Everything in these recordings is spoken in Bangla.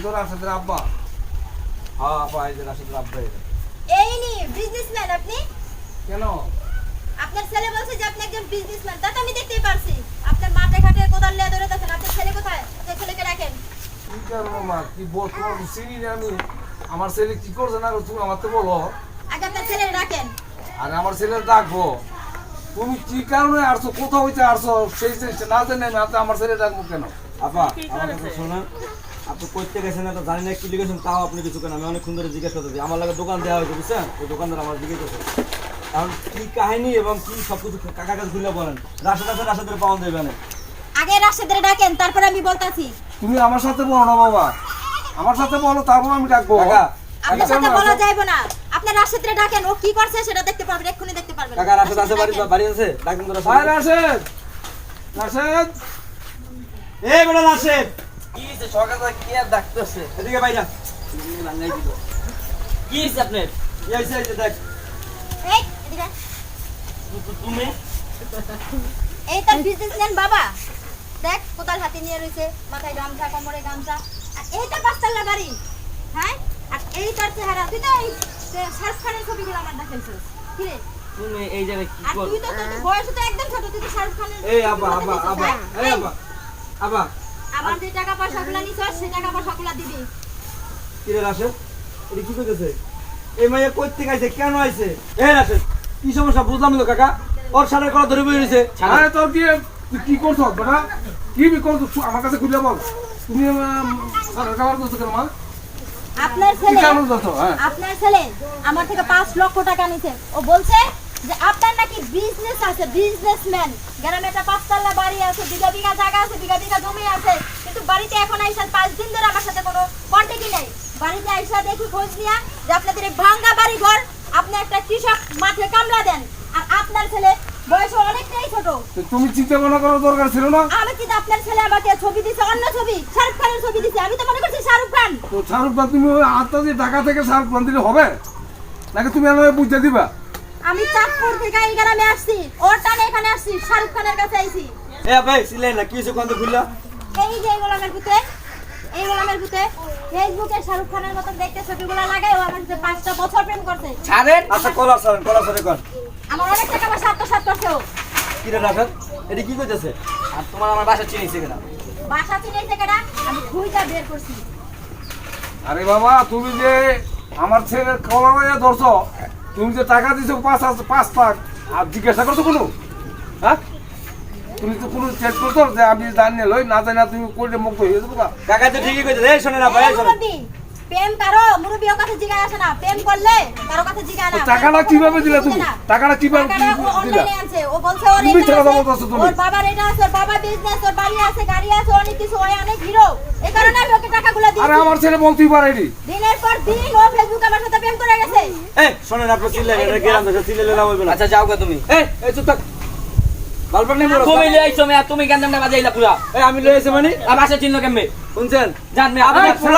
আমি তো রাশেদের আব্বা হ্যাঁ আব্বা এই যে রাশেদের আব্বা এই যে। এই নি বিজনেসম্যান আপনি? কেন? আপনার ছেলে বলছে যে আপনি একজন বিজনেসম্যান তা তো আমি দেখতেই পারছি। আপনার মাঠে ঘাটে কোদাল নিয়ে ধরে থাকেন আপনার ছেলে কোথায়? আপনার ছেলেকে রাখেন। কি কারণ মা কি চিনি না আমি। আমার ছেলে কি করছে না করছে তুমি আমার তো বলো। আগে আপনার ছেলে রাখেন। আর আমার ছেলে ডাকবো। তুমি কি কারণে আসছো কোথাও হইতে আসছো সেই জিনিসটা না জানি আমি আমার ছেলে ডাকবো কেন? আপা আমার কথা শোনেন আপনি করতে গেছেন এটা জানি না কি লিখেছেন তাও আপনি কিছু কেন আমি অনেকক্ষণ ধরে জিজ্ঞেস করতেছি। আমার লাগে দোকান দেওয়া হয়েছে বুঝছেন? ওই দোকানদার আমার জিজ্ঞেস করছে এখন কি কাহিনী এবং কি সব কিছু কাকা কাছে খুলে বলেন। রাশে রাশে রাশে ধরে পাওয়া দেবে না। আগে রাশেদের ডাকেন তারপর আমি বলতাছি। তুমি আমার সাথে বলো না বাবা। আমার সাথে বলো তারপর আমি ডাকবো। কাকা আপনার সাথে বলা যাইবো না। আপনার রাশেদরে ডাকেন ও কি করছে সেটা দেখতে পারবেন এক্ষুনি দেখতে পারবেন। কাকা রাশে আছে বাড়ি বাড়ি আছে? ডাকুন রাশে রাশেদ! রাশেদ! এ বেটা রাশে কি হইছে কি আর ডাকতেছে? এদিকে বাইরা লাগাই দিল কি হইছে আপনার? এই হইছে, দেখ। এই এদিকে আয়। তু- তু- তুমি? এই তার বিজনেসম্যান বাবা। দেখ কোদাল হাতে নিয়ে রয়েছে মাথায় গামছা কোমরে গামছা। আর এইটা পাঁচতলা বাড়ি। হ্যাঁ? আর এই তার চেহারা তুই তো এই যে খানের ছবিগুলো আমার দেখাইছিস। কি রে? তুমি এই জায়গায় কি আর তুই তো তোর বয়স তো একদম ছোট তুই তো শাহরুখ খানের এই আবা আবা আবা এই? আবা আবা আমার যে টাকা পয়সাগুলো নিছস সেই টাকা পয়সাগুলো দিবি। কি রে রাশে এটা কি করতেছে এই মাইয়া কই থেকে আইছে কেন আইছে? এ রাশে কি সমস্যা? বুঝলাম তো কাকা। ওর সাড়ে কলা ধরে বই রয়েছে আরে তোর কি তুই কি করছ বেটা? কি বি করছ? তুই আমার কাছে খুলে বল। তুমি সারা খাবার করছ কেন মা? আপনার ছেলে হ্যাঁ। আপনার ছেলে আমার থেকে পাঁচ লক্ষ টাকা নিছে। ও বলছে যে আপনার নাকি বিজনেস আছে বিজনেসম্যান গ্রামে একটা পাঁচতলা বাড়ি আছে বিঘা বিঘা জায়গা আছে বিঘা বিঘা জমি আছে। কিন্তু বাড়িতে এখন আইসা পাঁচ দিন ধরে আমার সাথে কোনো কন্ট্যাক্টই নেই। বাড়িতে আইসা দেখি খোঁজ নিয়া যে আপনাদের এই ভাঙ্গা বাড়ি ঘর আপনি একটা কৃষক মাঠে কামলা দেন আর আপনার ছেলে বয়স অনেকটাই ছোট। তুমি চিন্তা ভাবনা করার দরকার ছিল না? আমি কিন্তু আপনার ছেলে আমাকে ছবি দিছে অন্য ছবি শাহরুখ খানের ছবি দিছে। আমি তো মনে করছি শাহরুখ খান। তো শাহরুখ খান তুমি আটটা দিয়ে ঢাকা থেকে শাহরুখ খান দিলে হবে? নাকি তুমি আমাকে বুঝতে দিবা? আমি চাঁদপুর থেকে এই গ্রামে আসছি। ওর টানে এখানে আসছি শাহরুখ খানের কাছে আইছি। এ ভাই সিলাই না কি হইছে কোন খুললা এই যে এই গোলামের পুতে এই গোলামের পুতে ফেসবুকে শাহরুখ খানের মতো দেখতে ছবিগুলো লাগাই ও আমার সাথে পাঁচটা বছর প্রেম করছে। ছাড়েন? আচ্ছা কলা সারেন কলা সারে কর। আমার অনেক টাকা পয়সা আত্মসাৎ করছে ও। কি রে রাশে এটা কি কইতেছে? আর তোমার আমার বাসা চিনিছে কিনা। বাসা চিনাইছে কেনা আমি খুঁজা বের করছি। আরে বাবা তুমি যে আমার ছেলের কলা লইয়া ধরছো তুমি যে টাকা দিছো পাঁচ পাঁচ লাখ আর জিজ্ঞাসা করছ কোনো? হ্যাঁ? তুমি তো কোনো চেক করছ যে আমি জানি না লই না জানি না তুমি করলে মুক্ত হয়ে যাব না কাকা তো ঠিকই কইতেছে এই শোনে না ভাই প্রেম কারও কাছে জিগায় আসে না। প্রেম করলে কারও কাছে জিগায় না। টাকাটা কীভাবে দিলা তুমি? টাকাটা কীভাবে দিলা? অনলাইনে আনছে। ও বলছে ওর তুমি কথা তুমি। ওর বাবার এটা আছে ওর বাবা বিজনেস ওর বাড়ি আছে গাড়ি আছে অনেক কিছু ওই অনেক হিরো এই কারণে আমি ওকে টাকাগুলো আরে আমার ছেলে বলতেই পারেনি। দিনের পর দিন ও ফেসবুকে আমার সাথে প্রেম করে গেছে। এই আপনি এটা লাভ হইবে না। আচ্ছা যাও গো তুমি। এই এই চুপ থাক। তুমি তুমি কেন না বাজাইলা পুরা এই আমি লই আইছি মানে? আর বাসা চিনলো কেমনে? শুনছেন? জান মেয়া আপনার আপনি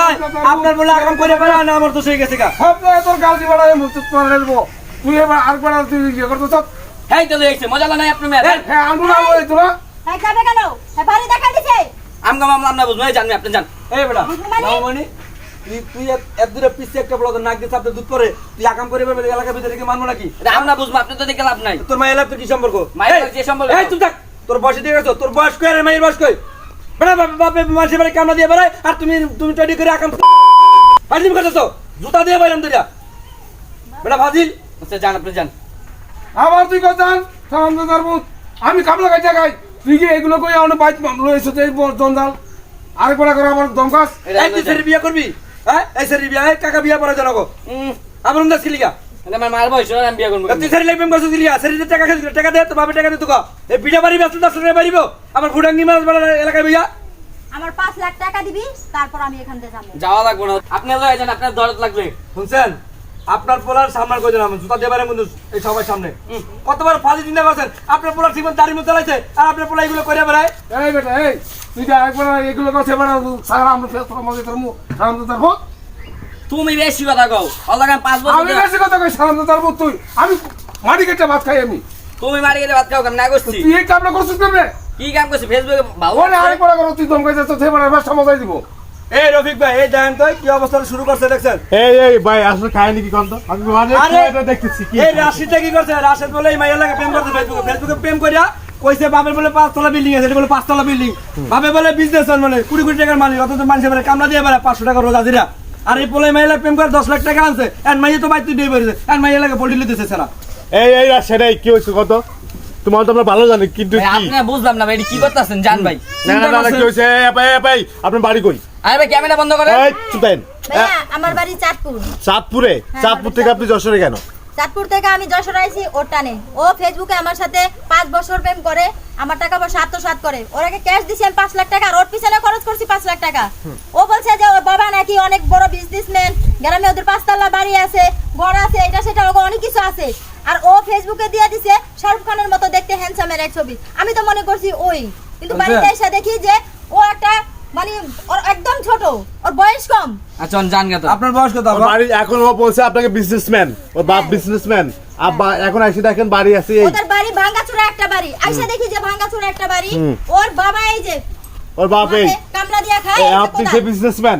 আপনার বলে আগাম করে বেড়া না আমার তো সেই গেছে গা। তোর গালজি তুই এবার আর বেড়া তুই ইয়ে করতো সব তো মজা লাগে না আপনি মেয়া হ্যাঁ আনব না বলে তোরা। হ্যাঁ যাবে কেন? হ্যাঁ বাড়ি দেখা দিছে। আমগা মামলা আমরা বুঝব। জান মেয়া আপনি জান। এই বেটা মানে? নাও মানে? তুই তুই এক- এক দূরে পিছিয়ে একটা নাক দিয়ে চাপতে দুধ পরে তুই আকাম করে বেরবে এলাকার ভিতরে কি মানবো নাকি? আমরা বুঝব আপনি তো দেখে লাভ নাই। তোর মায়ের লাভ তোর কি সম্পর্ক? মায়ের যে সম্পর্ক। এই তুই থাক। তোর বয়সে দিয়ে গেছো তোর বয়স কই আর মায়ের বয়স কই? বাপ মানুষের বাড়ি দিয়ে বেড়ায় আর তুমি তুমি তৈরি করে আকাম ফাজিল করতেছো? জুতা দিয়ে বাইরাম তুই বেটা ফাজিল। আচ্ছা জান আপনি জান আবার তুই কথা সামন্ত তারপর আমি কামলা গাইতে গাই তুই কি এগুলো কই আমার বাইক এই জঞ্জাল। আরেক বেলা করে আমার দমকাস। জান। করবি? হ্যাঁ? এই সেরি বিয়া এই কাকা বিয়া পরে জানাব উম, আবার উন্দাস কিলিকা আমার বয়স আমি বিয়ে করব তুই সেরি লাইফ করছিস লিয়া সেরি টাকা দে তো বাপে টাকা দে তোকে। এই বিটা বাড়ি ব্যস্ত দশ টাকা বাড়িব। আমার মাছ বেড়া এলাকায় ভাইয়া আমার পাঁচ লাখ টাকা দিবি তারপর আমি এখান থেকে যাব। যাওয়া লাগবে না। আপনি লয়ে যান আপনার দরদ লাগবে। শুনছেন? আপনার পোলার সামনে কই দিলাম জুতা দিয়ে বাইরে কিন্তু এই সবার সামনে। কতবার ফালি চিন্তা করছেন আপনার পোলার ঠিক দাড়ি মতো চালাইছে আর আপনার পোলা এগুলো করে বেড়ায়? এই বেটা এই তুই যা একবার এগুলো কথা বেড়া সারা আমরা ফেস তোর মধ্যে তোর মুখ সামন্ত তারপর তুমি বেশি কথা কও অলাগান পাঁচ বছর আমি বেশি কথা কই সামন্ত তারপর তুই। আমি মাটি কেটে ভাত খাই আমি। তুমি মারি গেলে ভাত খাও কেমন? না গোষ্ঠী তুই এই কামনা করছিস কেমনে? কি কাম করছে ফেসবুকে ভালো আরে পড়া করো তুই দমকাই যাচ্ছ সে বড় মজাই দিব। এই রফিক ভাই এই দেখেন তো কি অবস্থা শুরু করছে দেখছেন? এই এই ভাই আসলে কাহিনী কি কন্ত আমি সময় এটা দেখতেছি কি এই রাশিদটা কি করছে? রাশিদ বলে এই মাইয়া লাগে প্রেম করছে ফেসবুকে ফেসবুকে প্রেম করিয়া কইছে বাপের বলে পাঁচতলা বিল্ডিং আছে। এটা বলে পাঁচতলা বিল্ডিং বাপে বলে বিজনেস মানে কুড়ি কোটি টাকার মালিক অথচ মানুষের বলে কামলা দিয়ে বেড়ায় পাঁচশো টাকা রোজ হাজিরা। আর এই পোলাই মাইয়া প্রেম করে দশ লাখ টাকা আনছে। এন মাইয়া তো বাইতে দিয়ে বেরিয়েছে এন মাইয়া লাগে পোল্ট্রি লিতেছে সেরা এই এই সেটাই কি হয়েছে কত তোমার তো আমরা ভালো জানি কিন্তু আপনি বুঝলাম না ভাই কি করতেছেন? জান ভাই না না না, কি হয়েছে? এ ভাই এ ভাই আপনার বাড়ি কই? আরে ভাই ক্যামেরা বন্ধ করেন। এই চুপেন। আমার বাড়ি চাঁদপুর। চাঁদপুরে? চাঁদপুর থেকে আপনি যশোরে কেন? চাঁদপুর থেকে আমি যশোর আইছি ওর টানে। ও ফেসবুকে আমার সাথে পাঁচ বছর প্রেম করে আমার টাকা পয়সা আত্মসাৎ করে। ওর ক্যাশ দিছি আমি পাঁচ লাখ টাকা আর ওর পিছনে খরচ করছি পাঁচ লাখ টাকা। ও বলছে যে ওর বাবা নাকি অনেক বড় বিজনেসম্যান গ্রামে ওদের পাঁচতলা বাড়ি আছে ঘর আছে এটা সেটা অনেক কিছু আছে। আর ও ফেসবুকে দিয়ে দিছে শাহরুখ খানের মতো দেখতে হ্যান্ডসামের এক ছবি। আমি তো মনে করছি ওই। কিন্তু বাড়িতে এসে দেখি যে ও একটা মানে ওর একদম ছোট ওর বয়স কম। আচ্ছা জান গেতো আপনার বয়স কত বাড়ি এখন ও বলছে আপনাকে বিজনেসম্যান ওর বাপ বিজনেসম্যান আব্বা এখন এসে দেখেন বাড়ি আছে ওদের বাড়ি ভাঙ্গাচুরা একটা বাড়ি। আইসা দেখি যে ভাঙ্গাচুরা একটা বাড়ি। ওর বাবা এই যে ওর বাপ। এই কামলা দিয়া খায় আপনি সে বিজনেসম্যান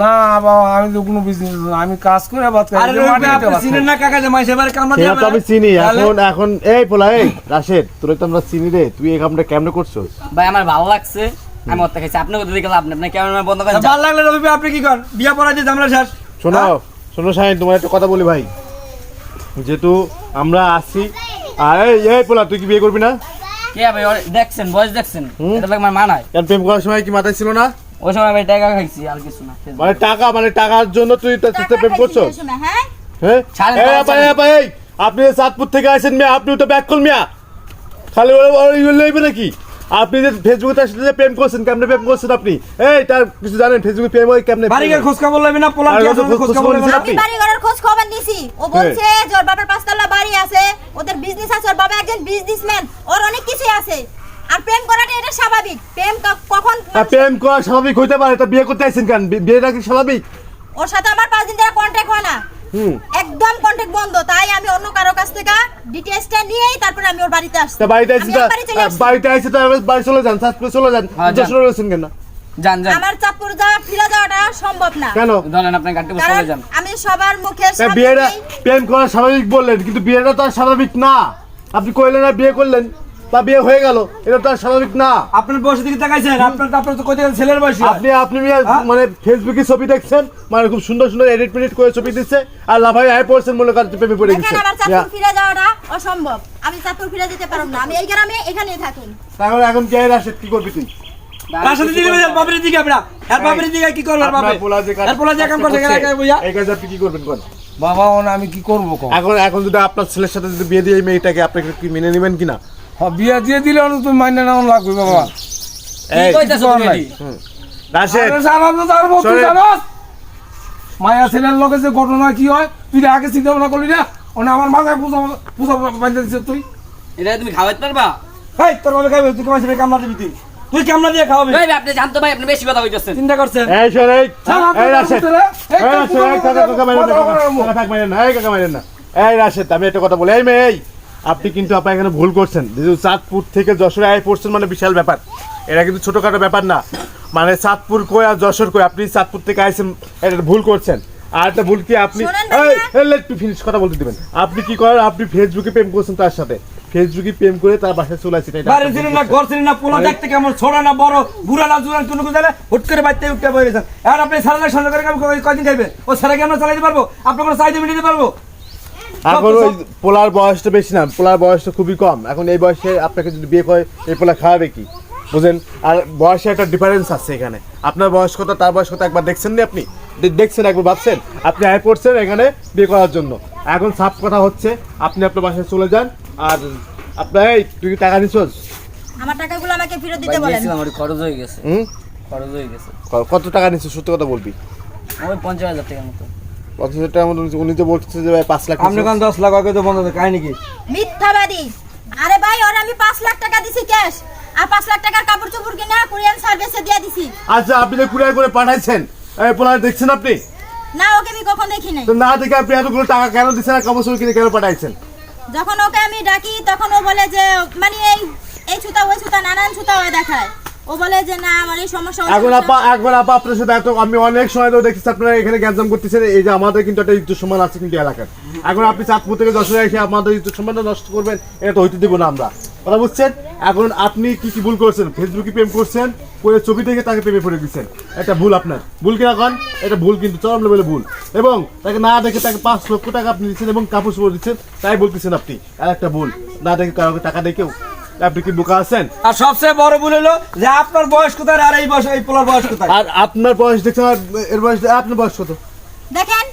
না বাবা আমি তো কোনো বিজনেস আমি কাজ করে বাদ আরে রফিক আপনি চিনেন না কাকা যে মাইসে বাড়ি কামলা দিয়ে আমি চিনি এখন এখন এই পোলা এই রাশেদ তোর তো আমরা চিনি রে তুই এই কামটা কেমনে করছ ভাই আমার ভালো লাগছে। আমি ওর খাইছি আপনি কোথায় দেখে লাভ নেই। আপনি ক্যামেরা বন্ধ করেন ভালো লাগলে রবি আপনি কি করেন? বিয়া পড়া দিয়ে ঝামেলা শেষ? শোনো শোনো শাহিন তোমার একটা কথা বলি ভাই। যেহেতু আমরা আসি আর এই পোলা তুই কি বিয়ে করবি না? কে ভাই দেখছেন বয়স দেখছেন? হুম। এটা ভাই আমার মানায় কারণ প্রেম করার সময় কি মাথায় ছিল না? ওই সময় ভাই টাকা খাইছি আর কিছু না মানে টাকা মানে টাকার জন্য তুই তার সাথে প্রেম করছ হ্যাঁ? হ্যাঁ? ভাই ভাই আপনি চাঁদপুর থেকে আসেন মিয়া আপনি তো ব্যাক কল মিয়া। খালি লইবে নাকি? আপনি যে ফেসবুকে তার সাথে প্রেম করছেন কেমনে প্রেম করছেন আপনি? এই তার কিছু জানেন ফেসবুকে প্রেম হয় কেমনে বাড়িঘর খোঁজ খবর লইবি না? আছে খোঁজ খবর লইবি আমি বাড়ি ঘরের খোঁজ খবর নিছি। ও বলছে যে ওর বাবার পাঁচতলা বাড়ি আছে ওদের বিজনেস আছে ওর বাবা একজন বিজনেসম্যান ওর অনেক কিছুই আছে। আর প্রেম করাটা এটা স্বাভাবিক। প্রেম কখন আর প্রেম করা স্বাভাবিক হইতে পারে তা বিয়ে করতে আইছেন কেন? বিয়েটা কি স্বাভাবিক? ওর সাথে আমার পাঁচ দিন ধরে কন্ট্যাক্ট হয় না। একদম কন্ট্যাক্ট বন্ধ তাই আমি অন্য কারও কাছ থেকে ডিটেইলসটা নিয়েই তারপরে আমি ওর বাড়িতে আসছি। বাড়িতে চলে আসছি। বাড়িতে আইছি তো বাড়ি চলে যান চাঁদপুরে চলে যান। হ্যাঁ, যান। রয়েছেন কেন? জান জান আমার চাঁদপুর যাওয়া ফিরে যাওয়াটা সম্ভব না। কেন? ধরেন আপনি গাড়িতে বসে চলে যান। আমি সবার মুখে বিয়েটা প্রেম করা স্বাভাবিক বললেন কিন্তু বিয়েটা তো আর স্বাভাবিক না। আপনি কইলেন না বিয়ে করলেন। তা বিয়ে হয়ে গেল এটা তো আর স্বাভাবিক না। আপনার বয়সের দিকে তাকাইছেন আপনার তো আপনার তো ছেলের বয়স। আপনি আপনি হ্যাঁ? মানে ফেসবুকে ছবি দেখছেন মানে খুব সুন্দর সুন্দর এডিট মিডিট করে ছবি দিচ্ছে আর লাভাই আয় পড়ছেন মনে করেন প্রেমে পড়ে গেছে ফিরে যাওয়াটা অসম্ভব। আমি চাঁদপুর ফিরে যেতে পারব না। আমি এই গ্রামে এখানেই থাকুন। তাহলে এখন কে রাশেদ কি করবি তুই? তার দিকে বাপের দিকে আপনার আর বাপের দিকে কি করবেন বাপে পোলা যে কাজ- আর পোলা যে কাম করছে এই কাজ আপনি কি করবেন কোন বাবা আমি কি করব এখন এখন যদি আপনার ছেলের সাথে যদি বিয়ে দিয়ে এই মেয়েটাকে আপনাকে কি মেনে নেবেন কিনা? হ্যাঁ, বিয়ে দিয়ে দিলে অনেক তুমি মাইনে লাগবে বাবা। মায়া ছেলের লোকের যে ঘটনা কি হয় তুই আগে চিন্তা ভাবনা করলি না? ওনে আমার মাথায় পূজা পূজা বাঁধতে দিচ্ছে তুই। এটা তুমি খাওয়াইতে পারবা? তোর বাবা খাইবে তুই কামলা দিবি তুই। তুই কামলা দিয়ে খাওয়াবি। ভাই আপনি জানতো ভাই আপনি বেশি কথা কইতেছেন। চিন্তা করছেন? এই রাশেদ। কাকা, কাকা না, কাকা, না, রাশেদ, আমি একটা কথা বলি এই মেয়ে এই, আপনি কিন্তু আপনার এখানে ভুল করছেন। যেহেতু চাঁদপুর থেকে যশোরে আয় পড়ছেন মানে বিশাল ব্যাপার। এটা কিন্তু ছোটখাটো ব্যাপার না। মানে চাঁদপুর কই আর যশোর কই? আপনি চাঁদপুর থেকে আইছেন এটা ভুল করছেন। আর একটা ভুল কি আপনি শোনেন ভাইয়া। লেট টু ফিনিশ কথা বলতে দিবেন। আপনি কি করেন? আপনি ফেসবুকে প্রেম করছেন তার সাথে। ফেসবুকে প্রেম করে তার বাসায় চলে এটা বাড়ি একটা না। ঘর না পোলা দেখতে কেমন? ছোড়া না বড় বুড়া না জুয়ান কোনো কিছু হুট করে বাড়িতে উঠতে বয়ে আর আপনি সারা সন্ধ্যা করে কয়দিন খাইবেন? ও সারা কি আমরা চালাইতে পারব? আপনার কোনো চাহিদা মিটাতে পারব? এখন ওই পোলার বয়সটা বেশি না পোলার বয়সটা খুবই কম। এখন এই বয়সে আপনাকে যদি বিয়ে করে এই পোলা খাওয়াবে কি? বুঝেন? আর বয়সে একটা ডিফারেন্স আছে এখানে। আপনার বয়স কত তার বয়স কত একবার দেখছেন নি আপনি? দেখছেন একবার ভাবছেন? আপনি আয় পড়ছেন এখানে বিয়ে করার জন্য। এখন সাফ কথা হচ্ছে আপনি আপনার বাসায় চলে যান আর আপনার এই তুই কি টাকা নিছোস? আমার টাকাগুলো আমাকে ফেরত দিতে বলেন। দিয়েছিলাম ওটি খরচ হয়ে গেছে। হুম? খরচ হয়ে গেছে। কত টাকা নিছিস সত্যি কথা বলবি? ওই পঞ্চাশ হাজার টাকার মতো। হাজার টাকার মতো উনি তো বলছে যে ভাই পাঁচ লাখ আপনি। দশ লাখ আগে তো বন্ধ হবে কাহিনী কি? মিথ্যাবাদী। আরে ভাই ওর আমি পাঁচ লাখ টাকা দিছি ক্যাশ আর পাঁচ লাখ টাকার কাপড় চোপড় কিনে কোরিয়ান সার্ভিসে দিয়ে দিছি। আচ্ছা আপনি কুরিয়ার করে পাঠাইছেন এই দেখছেন আপনি? না ওকে আমি কখন দেখি নাই। তো না দেখে আপনি এতগুলো টাকা কেন দিচ্ছেন আর কাপড় চোপড় কিনে কেন পাঠাইছেন? যখন ওকে আমি ডাকি তখন ও বলে যে মানে এই এই ছুতা ওই ছুতা নানান ছুতা হয়ে দেখায়। ও বলে যে না আমার এই সমস্যা এখন আপা একবার আপা আপনার সাথে এত আমি অনেক সময় ধরে দেখছি আপনারা এখানে গ্যাঞ্জাম করতেছেন এই যে আমাদের কিন্তু একটা ইজ্জত সম্মান আছে কিন্তু এলাকার। এখন আপনি চাঁদপুর থেকে দশ এসে আমাদের ইজ্জত সম্মানটা নষ্ট করবেন এটা তো হইতে দিব না আমরা। কথা বুঝছেন? এখন আপনি কি কি ভুল করছেন? ফেসবুকে প্রেম করছেন করে ছবি থেকে তাকে প্রেমে পড়ে দিচ্ছেন এটা ভুল আপনার। ভুল কিনা কন? এটা ভুল কিন্তু চরম লেভেলে ভুল। এবং তাকে না দেখে তাকে পাঁচ লক্ষ টাকা আপনি দিচ্ছেন এবং কাপড় চোপড় দিচ্ছেন তাই বলতেছেন আপনি আর একটা ভুল। না দেখে কাউকে টাকা দেখেও আপনি কি বোকা আছেন? আর সবচেয়ে বড় ভুল হলো যে আপনার বয়স কোথায় আর এই বয়স এই পোলার বয়স কোথায়? আর আপনার বয়স আর এর বয়স আপনার বয়স কত? দেখেন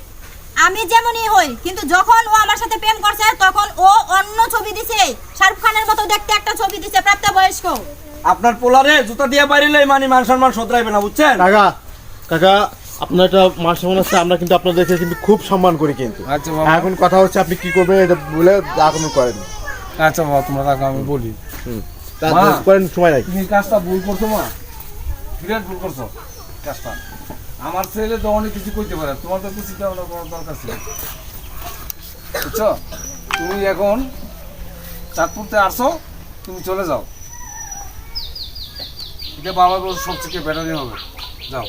আমি যেমনই হই কিন্তু যখন ও আমার সাথে প্রেম করছে তখন ও অন্য ছবি দিছে। শাহরুখ খানের মতো দেখতে একটা ছবি দিছে প্রাপ্ত বয়স্ক আপনার পোলারে জুতা দিয়ে বাইরিলে মানে মান সম্মান শোধরাইবে না বুঝছেন? কাকা কাকা আপনার একটা মার সম্মান আছে আমরা কিন্তু আপনাদেরকে কিন্তু খুব সম্মান করি কিন্তু। আচ্ছা এখন কথা হচ্ছে আপনি কি করবেন এটা বলে আক্রমণ করেন। আচ্ছা বাবা তোমরা আমি বলি। করেন সময় নাই। তুমি কাজটা ভুল করছ মা। বিরাট ভুল করছ কাজটা। আমার ছেলে তো অনেক কিছু করতে পারে তোমার তো কিছু দেওয়া করার দরকার ছিল। বুঝছ? তুমি এখন চাঁদপুরতে আসো তুমি চলে যাও। এটা বাবা সবথেকে ব্যাটারি হবে। যাও।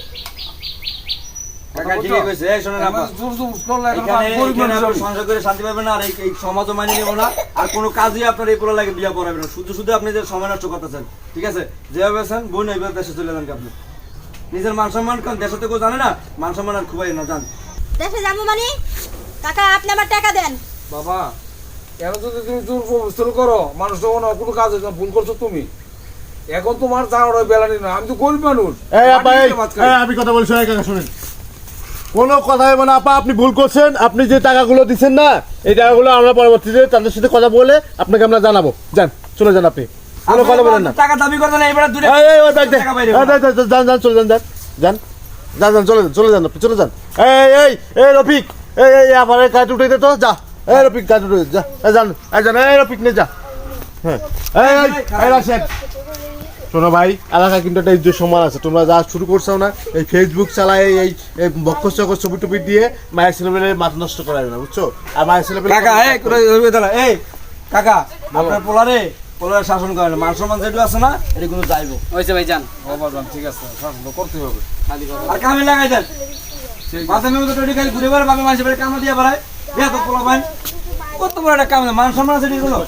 আর এই এই সমাজও মানিয়ে নেব না। আর কোনো কাজই আপনার এই পোলা লাগে বিয়া পড়াবে না। শুধু শুধু আপনি যে সময় নষ্ট করতেছেন ঠিক আছে? যেভাবে আছেন বোন এইভাবে দেশে চলে যান আপনি। নিজের মান সম্মান কারণ দেশে তো কেউ জানে না মান সম্মান আর খুবই না জান। দেশে যাব মানে? কাকা আপনি আমার টাকা দেন। বাবা কেন যদি তুমি জোর প্রবেশ করো মানুষ যখন কোনো কাজ হয়েছে ভুল করছ তুমি। এখন তোমার জানার বেলানি না। আমি তো গরিব মানুষ। আমি কথা বলছি শুনেন। কোনো কথা হবে না আপা আপনি ভুল করছেন আপনি যে টাকাগুলো দিচ্ছেন না এই টাকাগুলো আমরা পরবর্তীতে তাদের সাথে কথা বলে আপনাকে আমরা জানাব। যান চলে যান আপনি। কোনো কথা বলেন না। টাকা দাবি করতে না এবারে দূরে এই, এই, ওই ব্যাগ দে। টাকা বাইরে এই, দে, দে, দে, যান যান চলে যান যান। যান যান যান চলে যান চলে যান আপনি চলে যান। এই এই এই রফিক এই এই আমার কাজ উঠে দে তো যা। এই রফিক কাজ উঠে যা। যান এই যান এই রফিক নে যা। হ্যাঁ। এই রাশেদ। শোনো ভাই এলাকা কিন্তু একটা ইজ্জত সম্মান আছে। তোমরা যা শুরু করছ না এই ফেসবুক চালায় এই এই বক্ষস চকস ছবি টুপি দিয়ে মায়ের ছেলেমেলে মাথা নষ্ট করাবে না বুঝছ? আর মায়ের ছেলেমেলে কাকা এই করে দাঁড়া এই কাকা আপনার পোলারে পোলারে শাসন করে না মান সম্মান যেটা আছে না এটা কিন্তু যাইবো। হয়েছে ভাই যান। বাবা যান ঠিক আছে। শাসন তো করতে হবে। আর কামে লাগাই দেন। মাথা মেয়ে তো টোটি খালি ঘুরে বেড়ায় বাবা মানুষের বাড়ি কামে দিয়ে বেড়ায়। বিয়া তো পোলা ভাই। কত বড় একটা কামে মান সম্মান আছে এগুলো